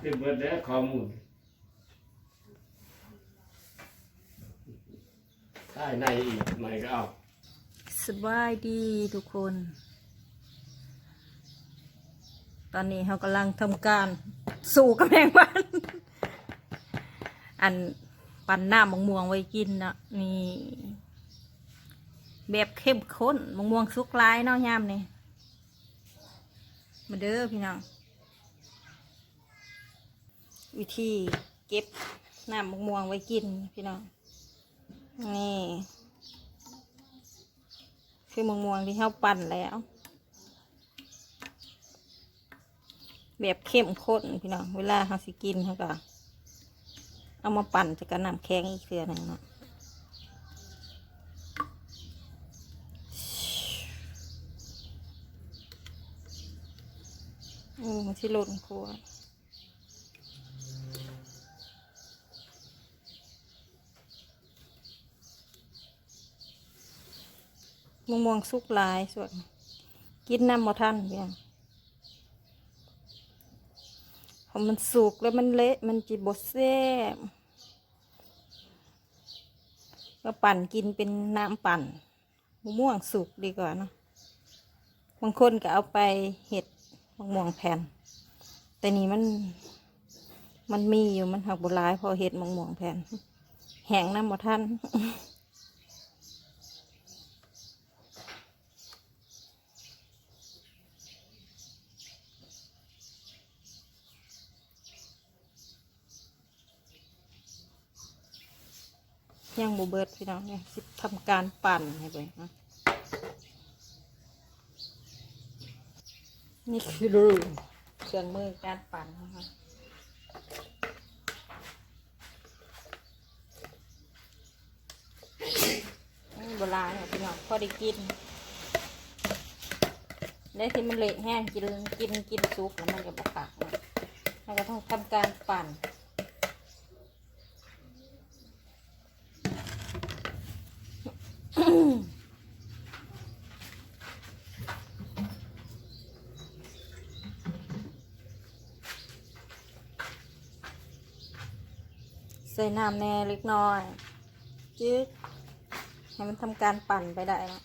เป็นเบิดแล้วข้อมูลใต้ในอีกหน่ก็เอาสบายดีทุกคน ตอนนี้เขากำลังทำการสู่กำแพงบ้าน อันปั่นน้ำมะม่วงไว้กินนะนี่แบบเข้มข้นมะม่วงสุกหลายเนาะยามนี่มาเด้อพี่น้อง วิธีเก็บน้ำมะม่วงไว้กินพี่น้องนี่คือมะม่วงที่เขาปั่นแล้ว แบบเข้มข้นพี่น้องเวลาเขาสิกินเขาก็เอามาปั่นจะกระน้ำแข็งอีกเทือหนึ่งเนาะโอ้มันชิหล่นครัว มะม่วงสุกลายส่วน กินน้ำมาทันเพียงพอมันสุกแล้วมันเละมันจีบดแซ่บก็ปั่นกินเป็นน้ำปั่นมะม่วงสุกดีกว่าเนาะบางคนก็เอาไปเห็ดมะม่วงแผ่น แต่นี่มันมันมีอยู่มันหักบุร้ายพอเห็ดมะม่วงแผ่น แห้งน้ำมาทัน ยังบูเบิดพี่น้องเนี่ยสิทำการปั่นให้ไปนะนี่คือรูเครื่องมือการปั่นนะคะโบราณเนี่ยพี่น้องพอได้กิน ได้ที่มันเละแห้งกินกินกินซุปแล้วมันจะบกขักนะมันก็ต้องทำการปั่น ใส่น้ำแน่เล็กน้อยจึ๊กให้มันทำการปั่นไปได้แล้ว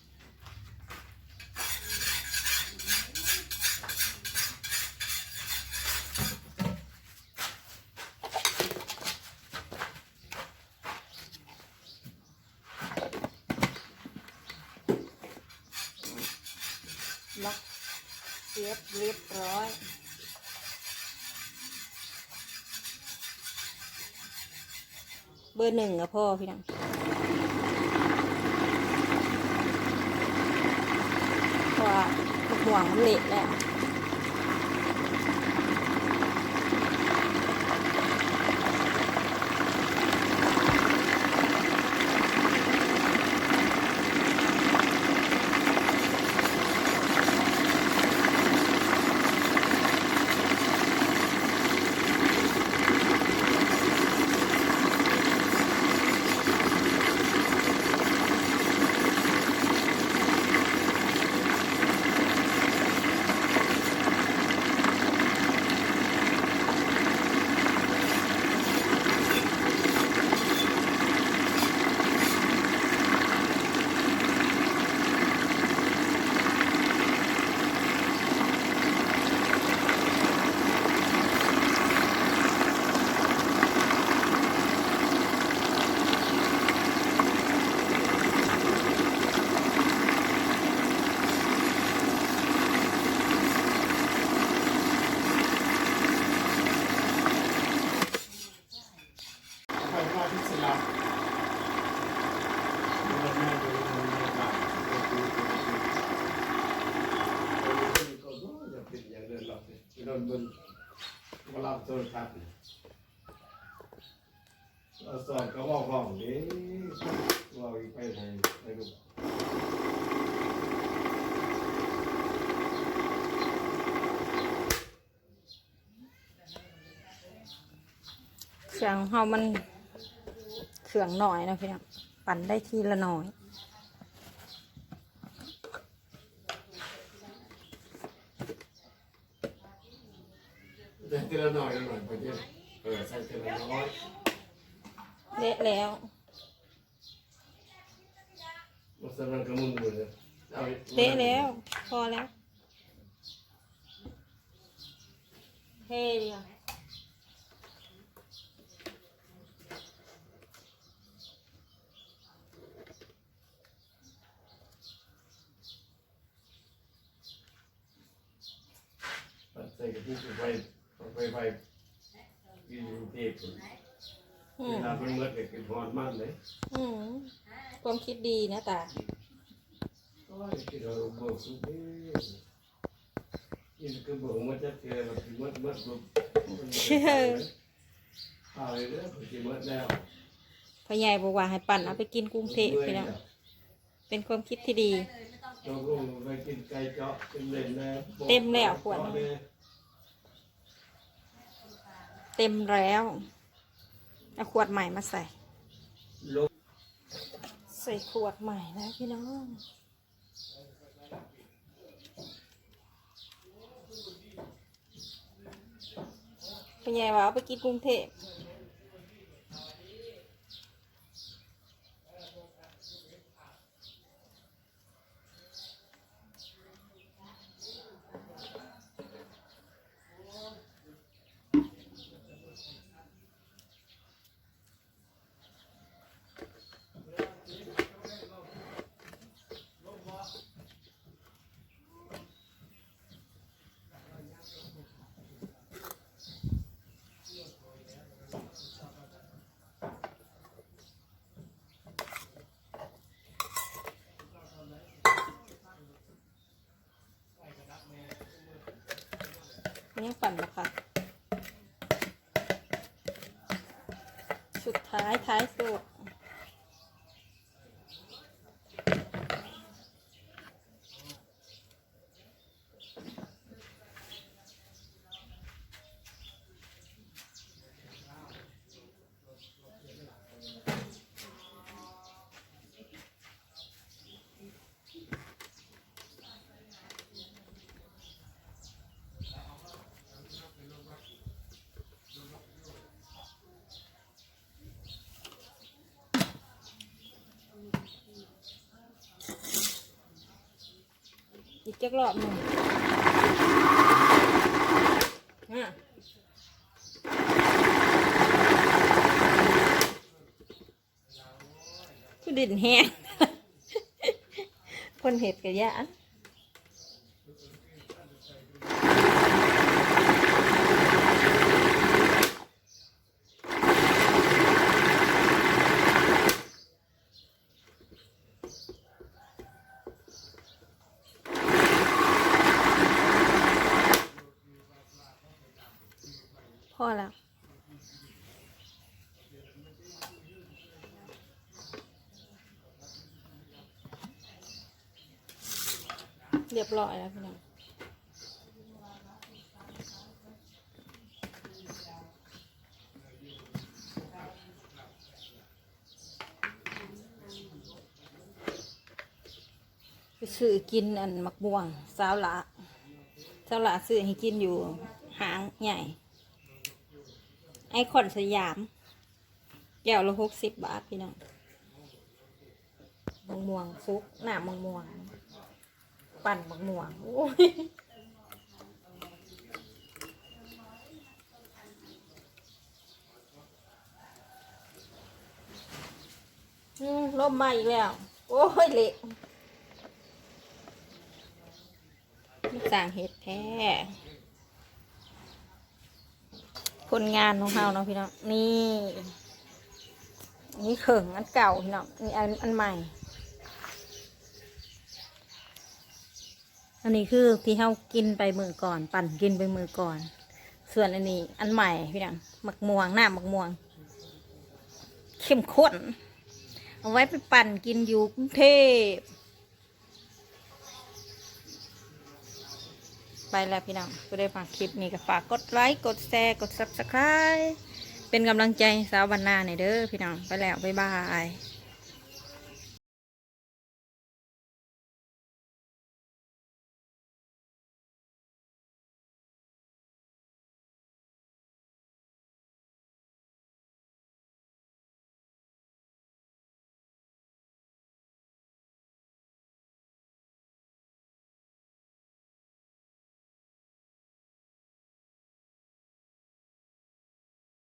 ล็อกเสียบเรียบร้อย เบอร์หนึ่งอะพ่อพี่น้องเพราะว่าห่วงมันเละแล้ว สอบก็ว่าห้องนี้ว่าไปไหนไปดูเครื่องเฮามันเครื่องหน่อยนะพี่น้องปั่นได้ทีละหน่อย ใส่ทีละหน่อยละหน่อยไปเจเออใส่ทีละน้อย เละ แล้วมันสำนักกระมุนดูเลยเอาอีกเละแล้ว พอแล้วเฮ้ดีอะใส่กระปุกไปไปไปกินเทปอื เวมลามันเมื่อเด็กกินหอนมากเลยอืมความคิดดีนะตาโอ้ยกินเราเบิกสุดเลยกินก็เบิกมาจากเกลือกินเมื่อเมื่อปุ๊บเอาเลยเด้อกินเมื่อแล้วพ่อใหญ่บอกว่าให้ปั่นเอาไปกินกรุงเทพพี่น้องเป็นความคิดที่ดีเราก็ไปกินไก่เจาะเต็มเลยนะเต็มแล้วขวดเต็มแล้ว เอาขวดใหม่มาใส่ ใส่ขวดใหม่นะพี่น้องเป็นไงวะเอาไปกินกรุงเทพ ยังปั่นนะคะสุดท้ายท้ายสุดอีก จักรอบหนึ่งฮะคือดินแห้งคนเห็ดกะยา เรียบร้อยแล้วพี่น้องไปซื้อกินอันมักม่วงสาวละสาวละซื้อให้กินอยู่หางใหญ่ ไอคอนสยาม แก้วละหกสิบบาทพี่น้องมะม่วงซุกหน้ามะม่วง ปั่นมะม่วงโอ้ยอืมลมมาอีกแล้ว โอ้ยเละนี่ต่งเห็ดแท้ผลงานของเราเนาะพี่น้องนี่นี่เข่งอันเก่าพี่น้องนี่อันอันใหม่ อันนี้คือที่เรากินไปมือก่อน ปั่นกินไปมือก่อน ส่วนอันนี้ อันใหม่พี่น้องหมักม่วงหน้าหมักม่วง เข้มข้น เอาไว้ไปปั่นกินอยู่กรุงเทพไปแล้วพี่น้องก็ได้ฝากคลิปนี้ก็ฝากกดไลค์กดแชร์กด subscribe เป็นกำลังใจสาวบรรณาในอยเด้อพี่น้องไปแล้ว บ๊ายบาย